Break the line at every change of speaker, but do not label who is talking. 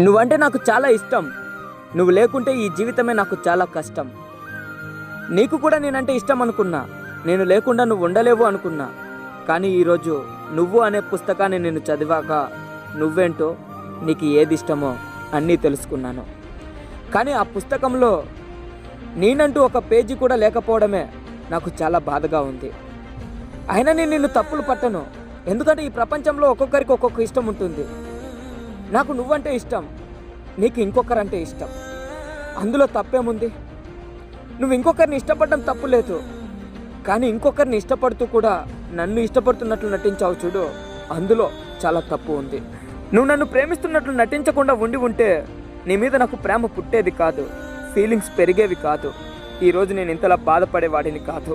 నువ్వంటే నాకు చాలా ఇష్టం. నువ్వు లేకుంటే ఈ జీవితమే నాకు చాలా కష్టం. నీకు కూడా నేనంటే ఇష్టం అనుకున్నా. నేను లేకుండా నువ్వు ఉండలేవు అనుకున్నా. కానీ ఈరోజు నువ్వు అనే పుస్తకాన్ని నేను చదివాక నువ్వేంటో నీకు ఏది ఇష్టమో అన్నీ తెలుసుకున్నాను. కానీ ఆ పుస్తకంలో నేనంటూ ఒక పేజీ కూడా లేకపోవడమే నాకు చాలా బాధగా ఉంది. అయినా నేను నిన్ను తప్పులు పట్టను. ఎందుకంటే ఈ ప్రపంచంలో ఒక్కొక్కరికి ఒక్కొక్క ఇష్టం ఉంటుంది. నాకు నువ్వంటే ఇష్టం నీకు ఇంకొకరంటే ఇష్టం. అందులో తప్పేముంది? నువ్వు ఇంకొకరిని ఇష్టపడడం తప్పు లేదు. కానీ ఇంకొకరిని ఇష్టపడుతూ కూడా నన్ను ఇష్టపడుతున్నట్లు నటించావు చూడు అందులో చాలా తప్పు ఉంది. నువ్వు నన్ను ప్రేమిస్తున్నట్లు నటించకుండా ఉండి ఉంటే నీ మీద నాకు ప్రేమ పుట్టేది కాదు ఫీలింగ్స్ పెరిగేవి కాదు. ఈరోజు నేను ఇంతలా బాధపడేవాడిని కాదు.